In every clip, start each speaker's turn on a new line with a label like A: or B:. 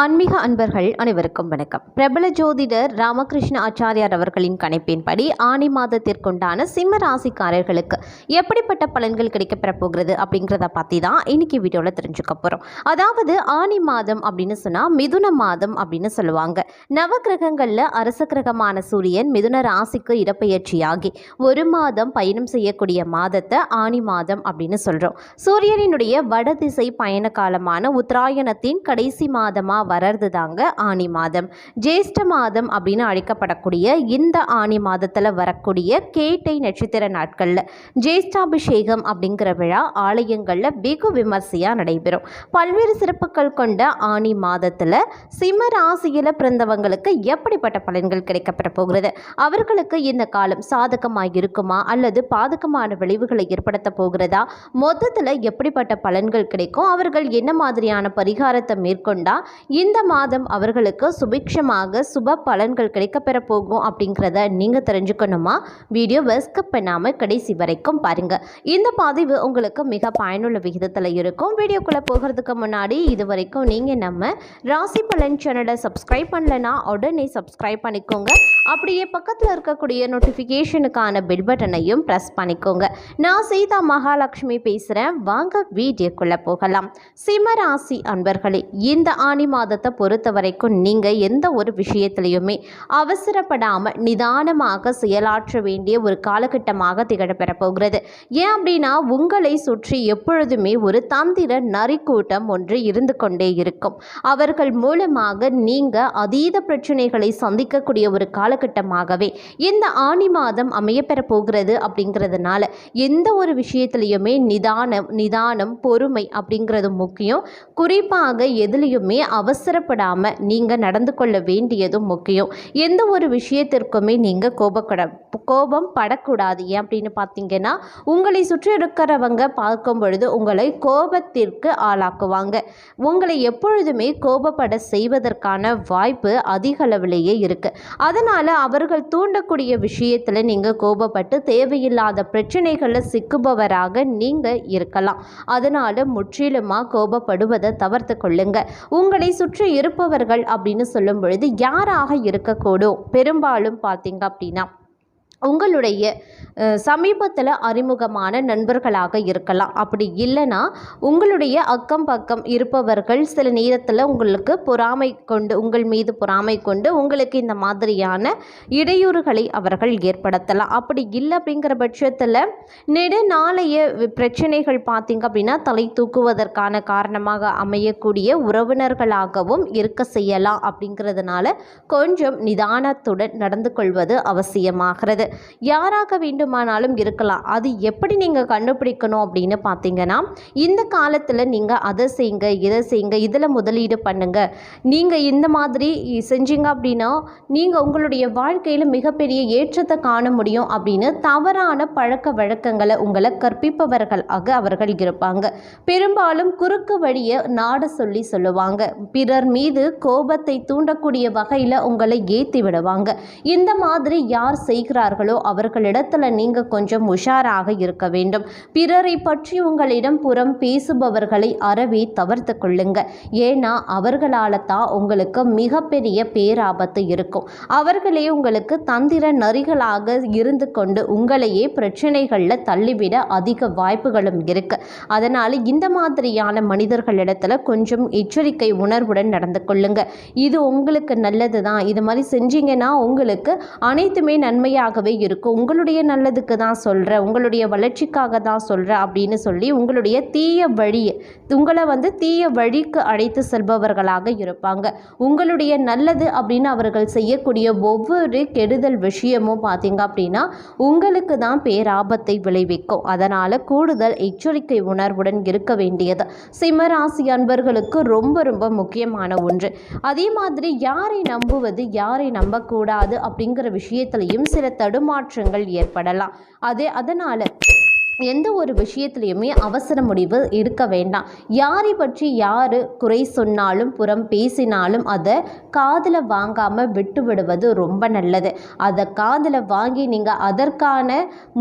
A: ஆன்மீக அன்பர்கள் அனைவருக்கும் வணக்கம் பிரபல ஜோதிடர் ராமகிருஷ்ண ஆச்சாரியார் அவர்களின் கணிப்பின்படி ஆணி மாதத்திற்குண்டான சிம்ம ராசிக்காரர்களுக்கு எப்படிப்பட்ட பலன்கள் கிடைக்கப்பெற போகிறது அப்படிங்கிறத பற்றி தான் இன்னைக்கு வீடியோவில் தெரிஞ்சுக்க போகிறோம் அதாவது ஆணி மாதம் அப்படின்னு சொன்னால் மிதுன மாதம் அப்படின்னு சொல்லுவாங்க நவ கிரகங்களில் அரச கிரகமான சூரியன் மிதுன ராசிக்கு இடப்பெயர்ச்சியாகி ஒரு மாதம் பயணம் செய்யக்கூடிய மாதத்தை ஆணி மாதம் அப்படின்னு சொல்கிறோம் சூரியனினுடைய வடதிசை பயண காலமான உத்தராயணத்தின் கடைசி மாதமாக வர்றது தாங்க ஆணி மாதம் ஜேஷ்ட மாதம் அப்படின்னு அழைக்கப்படக்கூடிய இந்த ஆணி மாதத்தில் வரக்கூடிய கேட்டை நட்சத்திர நாட்களில் ஜேஷ்டாபிஷேகம் அப்படிங்கிற விழா ஆலயங்களில் வெகு விமர்சையாக நடைபெறும் பல்வேறு சிறப்புகள் கொண்ட ஆணி மாதத்தில் சிம்ம ராசியில் பிறந்தவங்களுக்கு எப்படிப்பட்ட பலன்கள் கிடைக்கப்பட போகிறது அவர்களுக்கு இந்த காலம் சாதகமாக இருக்குமா அல்லது பாதகமான விளைவுகளை ஏற்படுத்த போகிறதா மொத்தத்தில் எப்படிப்பட்ட பலன்கள் கிடைக்கும் அவர்கள் என்ன மாதிரியான பரிகாரத்தை மேற்கொண்டால் இந்த மாதம் அவர்களுக்கு சுபிக்ஷமாக சுப பலன்கள் கிடைக்கப்பெற போகும் அப்படிங்கிறத நீங்கள் தெரிஞ்சுக்கணுமா வீடியோ வெஸ்கப் பண்ணாமல் கடைசி வரைக்கும் பாருங்கள் இந்த பதிவு உங்களுக்கு மிக பயனுள்ள விகிதத்தில் இருக்கும் வீடியோக்குள்ளே போகிறதுக்கு முன்னாடி இது வரைக்கும் நீங்கள் நம்ம ராசி பலன் சேனலை சப்ஸ்கிரைப் பண்ணலைன்னா உடனே சப்ஸ்கிரைப் பண்ணிக்கோங்க அப்படியே பக்கத்தில் இருக்கக்கூடிய நோட்டிஃபிகேஷனுக்கான பெல் பட்டனையும் ப்ரெஸ் பண்ணிக்கோங்க நான் சீதா மகாலட்சுமி பேசுகிறேன் வாங்க வீடியோக்குள்ளே போகலாம் சிம்மராசி அன்பர்களே இந்த ஆணி மாதத்தை பொறுத்த வரைக்கும் நீங்கள் எந்த ஒரு விஷயத்திலையுமே அவசரப்படாமல் நிதானமாக செயலாற்ற வேண்டிய ஒரு காலகட்டமாக திகழப்பெற போகிறது ஏன் அப்படின்னா உங்களை சுற்றி எப்பொழுதுமே ஒரு தந்திர நரிக்கூட்டம் ஒன்று இருந்து கொண்டே இருக்கும் அவர்கள் மூலமாக நீங்கள் அதீத பிரச்சனைகளை சந்திக்கக்கூடிய ஒரு காலகட்டமாகவே இந்த ஆணி மாதம் அமையப்பெற போகிறது அப்படிங்கிறதுனால எந்த ஒரு விஷயத்திலையுமே நிதானம் நிதானம் பொறுமை அப்படிங்கிறது முக்கியம் குறிப்பாக எதுலையுமே அவ அவசரப்படாமல் நீங்கள் நடந்து கொள்ள வேண்டியதும் முக்கியம் எந்த ஒரு விஷயத்திற்குமே நீங்கள் கோபப்பட கோபம் படக்கூடாது ஏன் அப்படின்னு பார்த்தீங்கன்னா உங்களை சுற்றி இருக்கிறவங்க பார்க்கும் பொழுது உங்களை கோபத்திற்கு ஆளாக்குவாங்க உங்களை எப்பொழுதுமே கோபப்பட செய்வதற்கான வாய்ப்பு அதிக அளவிலேயே இருக்குது அதனால் அவர்கள் தூண்டக்கூடிய விஷயத்தில் நீங்கள் கோபப்பட்டு தேவையில்லாத பிரச்சனைகளில் சிக்குபவராக நீங்கள் இருக்கலாம் அதனால் முற்றிலுமாக கோபப்படுவதை தவிர்த்து கொள்ளுங்கள் உங்களை சுற்றி இருப்பவர்கள் அப்படின்னு சொல்லும் பொழுது யாராக இருக்கக்கூடும் பெரும்பாலும் பார்த்தீங்க அப்படின்னா உங்களுடைய சமீபத்தில் அறிமுகமான நண்பர்களாக இருக்கலாம் அப்படி இல்லைன்னா உங்களுடைய அக்கம் பக்கம் இருப்பவர்கள் சில நேரத்தில் உங்களுக்கு பொறாமை கொண்டு உங்கள் மீது பொறாமை கொண்டு உங்களுக்கு இந்த மாதிரியான இடையூறுகளை அவர்கள் ஏற்படுத்தலாம் அப்படி இல்லை அப்படிங்கிற பட்சத்தில் நெடுநாளைய பிரச்சனைகள் பார்த்திங்க அப்படின்னா தலை தூக்குவதற்கான காரணமாக அமையக்கூடிய உறவினர்களாகவும் இருக்க செய்யலாம் அப்படிங்கிறதுனால கொஞ்சம் நிதானத்துடன் நடந்து கொள்வது அவசியமாகிறது யாராக வேண்டுமானாலும் இருக்கலாம் அது எப்படி நீங்கள் கண்டுபிடிக்கணும் அப்படின்னு பார்த்தீங்கன்னா இந்த காலத்தில் நீங்கள் அதை செய்யுங்க இதை செய்யுங்க இதில் முதலீடு பண்ணுங்கள் நீங்கள் இந்த மாதிரி செஞ்சீங்க அப்படின்னா நீங்கள் உங்களுடைய வாழ்க்கையில் மிகப்பெரிய ஏற்றத்தை காண முடியும் அப்படின்னு தவறான பழக்க வழக்கங்களை உங்களை கற்பிப்பவர்களாக அவர்கள் இருப்பாங்க பெரும்பாலும் குறுக்கு வழியை நாட சொல்லி சொல்லுவாங்க பிறர் மீது கோபத்தை தூண்டக்கூடிய வகையில் உங்களை ஏற்றி விடுவாங்க இந்த மாதிரி யார் செய்கிறார்கள் இருக்கிறார்களோ அவர்களிடத்துல நீங்க கொஞ்சம் உஷாராக இருக்க வேண்டும் பிறரை பற்றி உங்களிடம் புறம் பேசுபவர்களை அறவே தவிர்த்து கொள்ளுங்க ஏன்னா அவர்களால தான் உங்களுக்கு மிகப்பெரிய பேராபத்து இருக்கும் அவர்களே உங்களுக்கு தந்திர நரிகளாக இருந்து கொண்டு உங்களையே பிரச்சனைகளில் தள்ளிவிட அதிக வாய்ப்புகளும் இருக்கு அதனால இந்த மாதிரியான மனிதர்களிடத்துல கொஞ்சம் எச்சரிக்கை உணர்வுடன் நடந்து கொள்ளுங்க இது உங்களுக்கு நல்லது தான் இது மாதிரி செஞ்சீங்கன்னா உங்களுக்கு அனைத்துமே நன்மையாகவே நல்லதாகவே இருக்கும் உங்களுடைய நல்லதுக்கு தான் சொல்கிறேன் உங்களுடைய வளர்ச்சிக்காக தான் சொல்கிறேன் அப்படின்னு சொல்லி உங்களுடைய தீய வழி உங்களை வந்து தீய வழிக்கு அழைத்து செல்பவர்களாக இருப்பாங்க உங்களுடைய நல்லது அப்படின்னு அவர்கள் செய்யக்கூடிய ஒவ்வொரு கெடுதல் விஷயமும் பார்த்தீங்க அப்படின்னா உங்களுக்கு தான் பேராபத்தை விளைவிக்கும் அதனால் கூடுதல் எச்சரிக்கை உணர்வுடன் இருக்க வேண்டியது சிம்மராசி அன்பர்களுக்கு ரொம்ப ரொம்ப முக்கியமான ஒன்று அதே மாதிரி யாரை நம்புவது யாரை நம்பக்கூடாது அப்படிங்கிற விஷயத்திலையும் சில தடு தடுமாற்றங்கள் ஏற்படலாம் அது அதனால் எந்த ஒரு விஷயத்துலையுமே அவசர முடிவு இருக்க வேண்டாம் யாரை பற்றி யார் குறை சொன்னாலும் புறம் பேசினாலும் அதை காதில் வாங்காமல் விட்டு விடுவது ரொம்ப நல்லது அதை காதில் வாங்கி நீங்கள் அதற்கான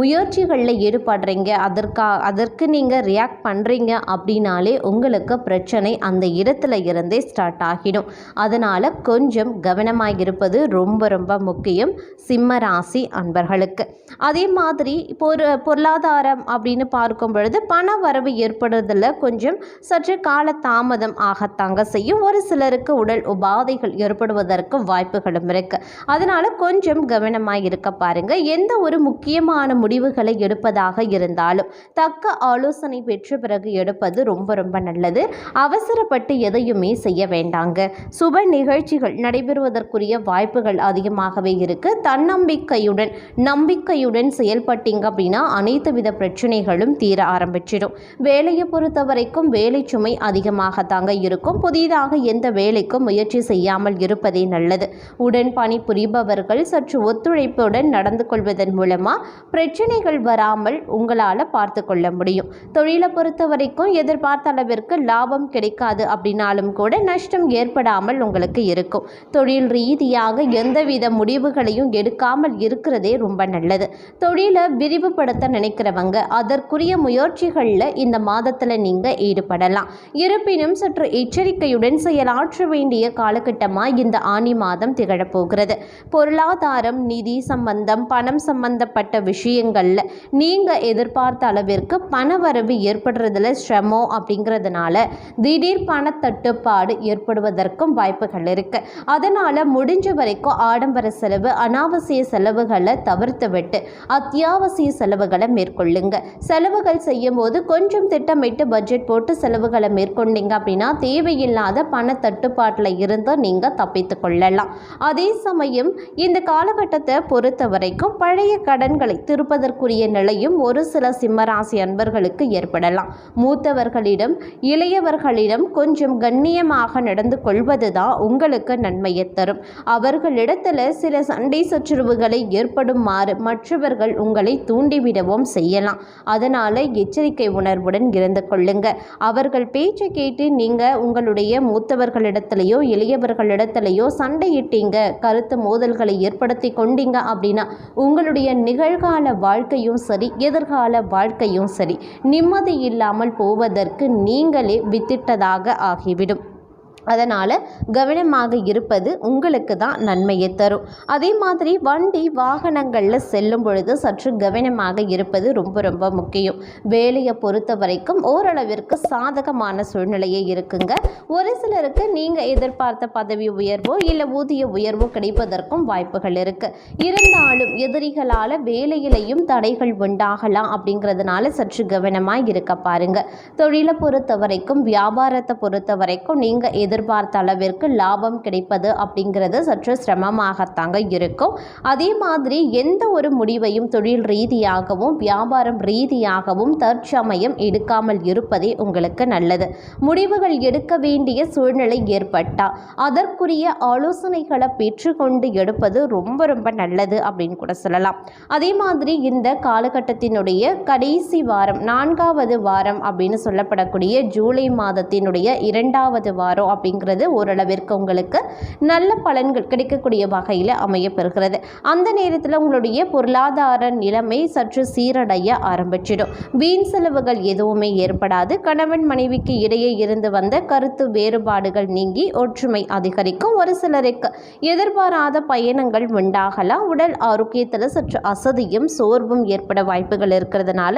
A: முயற்சிகளில் ஈடுபடுறீங்க அதற்கா அதற்கு நீங்கள் ரியாக்ட் பண்ணுறீங்க அப்படின்னாலே உங்களுக்கு பிரச்சனை அந்த இடத்துல இருந்தே ஸ்டார்ட் ஆகிடும் அதனால் கொஞ்சம் கவனமாக இருப்பது ரொம்ப ரொம்ப முக்கியம் சிம்ம ராசி அன்பர்களுக்கு அதே மாதிரி பொரு பொருளாதாரம் அப்படின்னு பார்க்கும் பொழுது பண வரவு ஏற்படுறதுல கொஞ்சம் சற்று கால தாமதம் ஆகத்தாங்க செய்யும் ஒரு சிலருக்கு உடல் உபாதைகள் ஏற்படுவதற்கு வாய்ப்புகளும் இருக்குது அதனால் கொஞ்சம் கவனமாக இருக்க பாருங்கள் எந்த ஒரு முக்கியமான முடிவுகளை எடுப்பதாக இருந்தாலும் தக்க ஆலோசனை பெற்ற பிறகு எடுப்பது ரொம்ப ரொம்ப நல்லது அவசரப்பட்டு எதையுமே செய்ய வேண்டாங்க சுப நிகழ்ச்சிகள் நடைபெறுவதற்குரிய வாய்ப்புகள் அதிகமாகவே இருக்கு தன்னம்பிக்கையுடன் நம்பிக்கையுடன் செயல்பட்டீங்க அப்படின்னா அனைத்து வித பிரச்சனை பிரச்சனைகளும் தீர ஆரம்பிச்சிடும் வேலையை பொறுத்த வரைக்கும் வேலை சுமை அதிகமாக தாங்க இருக்கும் புதிதாக எந்த வேலைக்கும் முயற்சி செய்யாமல் இருப்பதே நல்லது உடன் புரிபவர்கள் சற்று ஒத்துழைப்புடன் நடந்து கொள்வதன் மூலமாக பிரச்சனைகள் வராமல் உங்களால் பார்த்து கொள்ள முடியும் தொழிலை பொறுத்த வரைக்கும் எதிர்பார்த்த அளவிற்கு லாபம் கிடைக்காது அப்படின்னாலும் கூட நஷ்டம் ஏற்படாமல் உங்களுக்கு இருக்கும் தொழில் ரீதியாக எந்தவித முடிவுகளையும் எடுக்காமல் இருக்கிறதே ரொம்ப நல்லது தொழிலை விரிவுபடுத்த நினைக்கிறவங்க அதற்குரிய முயற்சிகளில் இந்த மாதத்தில் நீங்கள் ஈடுபடலாம் இருப்பினும் சற்று எச்சரிக்கையுடன் செயலாற்ற வேண்டிய காலகட்டமாக இந்த ஆணி மாதம் திகழப்போகிறது பொருளாதாரம் நிதி சம்பந்தம் பணம் சம்பந்தப்பட்ட விஷயங்களில் நீங்கள் எதிர்பார்த்த அளவிற்கு பணவரவு ஏற்படுறதுல சிரமம் அப்படிங்கிறதுனால திடீர் பண தட்டுப்பாடு ஏற்படுவதற்கும் வாய்ப்புகள் இருக்குது அதனால் முடிஞ்ச வரைக்கும் ஆடம்பர செலவு அனாவசிய செலவுகளை தவிர்த்துவிட்டு அத்தியாவசிய செலவுகளை மேற்கொள்ளுங்க செலவுகள் செய்யும் போது கொஞ்சம் திட்டமிட்டு பட்ஜெட் போட்டு செலவுகளை மேற்கொண்டீங்க அப்படின்னா தேவையில்லாத பண தட்டுப்பாட்டில் இருந்து நீங்கள் தப்பித்து கொள்ளலாம் அதே சமயம் இந்த காலகட்டத்தை பொறுத்த வரைக்கும் பழைய கடன்களை திருப்பதற்குரிய நிலையும் ஒரு சில சிம்மராசி அன்பர்களுக்கு ஏற்படலாம் மூத்தவர்களிடம் இளையவர்களிடம் கொஞ்சம் கண்ணியமாக நடந்து கொள்வது தான் உங்களுக்கு நன்மையை தரும் அவர்களிடத்தில் சில சண்டை சச்சுரவுகளை ஏற்படுமாறு மற்றவர்கள் உங்களை தூண்டிவிடவும் செய்யலாம் தான் அதனால் எச்சரிக்கை உணர்வுடன் இருந்து கொள்ளுங்க அவர்கள் பேச்சை கேட்டு நீங்கள் உங்களுடைய மூத்தவர்களிடத்துலையோ இளையவர்களிடத்திலேயோ சண்டையிட்டீங்க கருத்து மோதல்களை ஏற்படுத்தி கொண்டீங்க அப்படின்னா உங்களுடைய நிகழ்கால வாழ்க்கையும் சரி எதிர்கால வாழ்க்கையும் சரி நிம்மதி இல்லாமல் போவதற்கு நீங்களே வித்திட்டதாக ஆகிவிடும் அதனால் கவனமாக இருப்பது உங்களுக்கு தான் நன்மையை தரும் அதே மாதிரி வண்டி வாகனங்களில் செல்லும் பொழுது சற்று கவனமாக இருப்பது ரொம்ப ரொம்ப முக்கியம் வேலையை பொறுத்த வரைக்கும் ஓரளவிற்கு சாதகமான சூழ்நிலையே இருக்குங்க ஒரு சிலருக்கு நீங்கள் எதிர்பார்த்த பதவி உயர்வோ இல்லை ஊதிய உயர்வோ கிடைப்பதற்கும் வாய்ப்புகள் இருக்குது இருந்தாலும் எதிரிகளால் வேலையிலையும் தடைகள் உண்டாகலாம் அப்படிங்கிறதுனால சற்று கவனமாக இருக்க பாருங்கள் தொழிலை பொறுத்த வரைக்கும் வியாபாரத்தை பொறுத்த வரைக்கும் நீங்கள் எதிர் எதிர்பார்த்த அளவிற்கு லாபம் கிடைப்பது அப்படிங்கிறது சற்று சிரமமாகத்தாங்க இருக்கும் அதே மாதிரி எந்த ஒரு முடிவையும் தொழில் ரீதியாகவும் வியாபாரம் ரீதியாகவும் தற்சமயம் எடுக்காமல் இருப்பதே உங்களுக்கு நல்லது முடிவுகள் எடுக்க வேண்டிய சூழ்நிலை ஏற்பட்டால் அதற்குரிய ஆலோசனைகளை பெற்றுக்கொண்டு எடுப்பது ரொம்ப ரொம்ப நல்லது அப்படின்னு கூட சொல்லலாம் அதே மாதிரி இந்த காலகட்டத்தினுடைய கடைசி வாரம் நான்காவது வாரம் அப்படின்னு சொல்லப்படக்கூடிய ஜூலை மாதத்தினுடைய இரண்டாவது வாரம் அப்படிங்கிறது ஓரளவிற்கு உங்களுக்கு நல்ல பலன்கள் கிடைக்கக்கூடிய வகையில் அமையப்பெறுகிறது அந்த நேரத்தில் உங்களுடைய பொருளாதார நிலைமை சற்று சீரடைய ஆரம்பிச்சிடும் வீண் செலவுகள் எதுவுமே ஏற்படாது கணவன் மனைவிக்கு இடையே இருந்து வந்த கருத்து வேறுபாடுகள் நீங்கி ஒற்றுமை அதிகரிக்கும் ஒரு சிலருக்கு எதிர்பாராத பயணங்கள் உண்டாகலாம் உடல் ஆரோக்கியத்தில் சற்று அசதியும் சோர்வும் ஏற்பட வாய்ப்புகள் இருக்கிறதுனால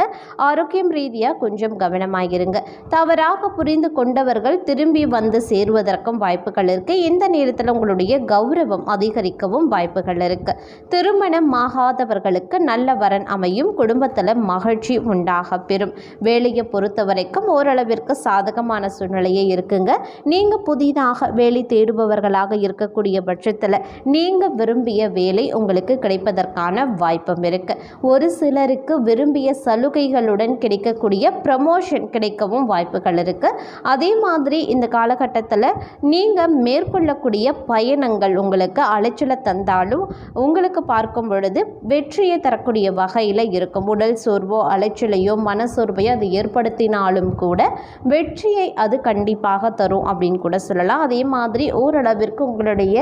A: ஆரோக்கியம் ரீதியாக கொஞ்சம் கவனமாகிருங்க தவறாக புரிந்து கொண்டவர்கள் திரும்பி வந்து சேர்வது பெறுவதற்கும் வாய்ப்புகள் இருக்குது இந்த நேரத்தில் உங்களுடைய கௌரவம் அதிகரிக்கவும் வாய்ப்புகள் இருக்குது திருமணம் ஆகாதவர்களுக்கு நல்ல வரன் அமையும் குடும்பத்தில் மகிழ்ச்சி உண்டாக பெறும் வேலையை பொறுத்த வரைக்கும் ஓரளவிற்கு சாதகமான சூழ்நிலையே இருக்குங்க நீங்கள் புதிதாக வேலை தேடுபவர்களாக இருக்கக்கூடிய பட்சத்தில் நீங்கள் விரும்பிய வேலை உங்களுக்கு கிடைப்பதற்கான வாய்ப்பும் இருக்குது ஒரு சிலருக்கு விரும்பிய சலுகைகளுடன் கிடைக்கக்கூடிய ப்ரமோஷன் கிடைக்கவும் வாய்ப்புகள் இருக்குது அதே மாதிரி இந்த காலகட்டத்தில் நீங்கள் மேற்கொள்ளக்கூடிய பயணங்கள் உங்களுக்கு அலைச்சலை தந்தாலும் உங்களுக்கு பார்க்கும் பொழுது வெற்றியை தரக்கூடிய வகையில் இருக்கும் உடல் சோர்வோ அலைச்சலையோ மனசோர்வையோ அது ஏற்படுத்தினாலும் கூட வெற்றியை அது கண்டிப்பாக தரும் அப்படின்னு கூட சொல்லலாம் அதே மாதிரி ஓரளவிற்கு உங்களுடைய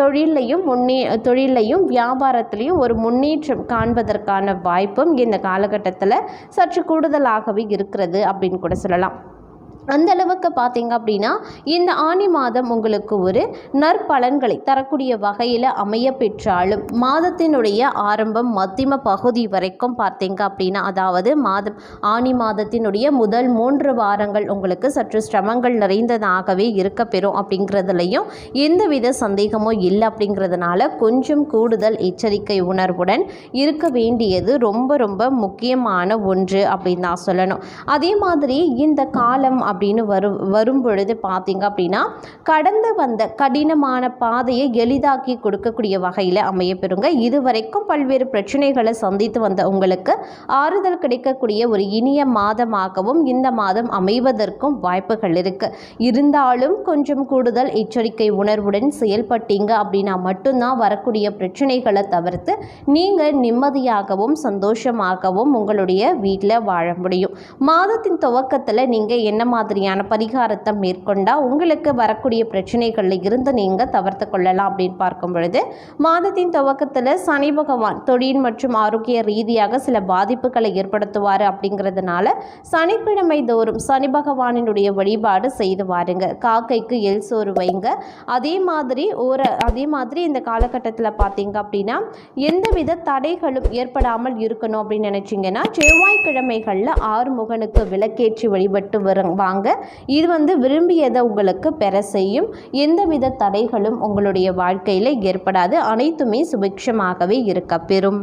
A: தொழிலையும் முன்னே தொழிலையும் வியாபாரத்திலையும் ஒரு முன்னேற்றம் காண்பதற்கான வாய்ப்பும் இந்த காலகட்டத்தில் சற்று கூடுதலாகவே இருக்கிறது அப்படின்னு கூட சொல்லலாம் அந்த அளவுக்கு பார்த்தீங்க அப்படின்னா இந்த ஆணி மாதம் உங்களுக்கு ஒரு நற்பலன்களை தரக்கூடிய வகையில் அமைய பெற்றாலும் மாதத்தினுடைய ஆரம்பம் மத்திம பகுதி வரைக்கும் பார்த்தீங்க அப்படின்னா அதாவது மாதம் ஆணி மாதத்தினுடைய முதல் மூன்று வாரங்கள் உங்களுக்கு சற்று சிரமங்கள் நிறைந்ததாகவே இருக்க பெறும் அப்படிங்கிறதுலையும் எந்தவித சந்தேகமும் இல்லை அப்படிங்கிறதுனால கொஞ்சம் கூடுதல் எச்சரிக்கை உணர்வுடன் இருக்க வேண்டியது ரொம்ப ரொம்ப முக்கியமான ஒன்று அப்படின்னு தான் சொல்லணும் அதே மாதிரி இந்த காலம் அப்படின்னு வரும் பொழுது பார்த்தீங்க அப்படின்னா கடந்து வந்த கடினமான பாதையை எளிதாக்கி கொடுக்கக்கூடிய வகையில் அமையப்பெறுங்க இதுவரைக்கும் பல்வேறு பிரச்சனைகளை சந்தித்து வந்த உங்களுக்கு ஆறுதல் கிடைக்கக்கூடிய ஒரு இனிய மாதமாகவும் இந்த மாதம் அமைவதற்கும் வாய்ப்புகள் இருக்குது இருந்தாலும் கொஞ்சம் கூடுதல் எச்சரிக்கை உணர்வுடன் செயல்பட்டீங்க அப்படின்னா மட்டும்தான் வரக்கூடிய பிரச்சனைகளை தவிர்த்து நீங்கள் நிம்மதியாகவும் சந்தோஷமாகவும் உங்களுடைய வீட்டில் வாழ முடியும் மாதத்தின் துவக்கத்தில் நீங்கள் என்ன மாதிரியான பரிகாரத்தை மேற்கொண்டால் உங்களுக்கு வரக்கூடிய பிரச்சனைகளில் இருந்து நீங்கள் தவிர்த்து கொள்ளலாம் அப்படின்னு பார்க்கும் பொழுது மாதத்தின் துவக்கத்தில் சனி பகவான் தொழில் மற்றும் ஆரோக்கிய ரீதியாக சில பாதிப்புகளை ஏற்படுத்துவார் அப்படிங்கிறதுனால சனிக்கிழமை தோறும் சனி பகவானினுடைய வழிபாடு செய்து வாருங்க காக்கைக்கு எல் சோறு வைங்க அதே மாதிரி ஒரு அதே மாதிரி இந்த காலகட்டத்தில் பார்த்தீங்க அப்படின்னா எந்தவித தடைகளும் ஏற்படாமல் இருக்கணும் அப்படின்னு நினச்சிங்கன்னா செவ்வாய்க்கிழமைகளில் ஆறு முகனுக்கு விளக்கேற்றி வழிபட்டு வரும் வாங்க வாங்க இது வந்து விரும்பியதை உங்களுக்கு பெற செய்யும் எந்தவித தடைகளும் உங்களுடைய வாழ்க்கையில் ஏற்படாது அனைத்துமே சுபிக்ஷமாகவே பெறும்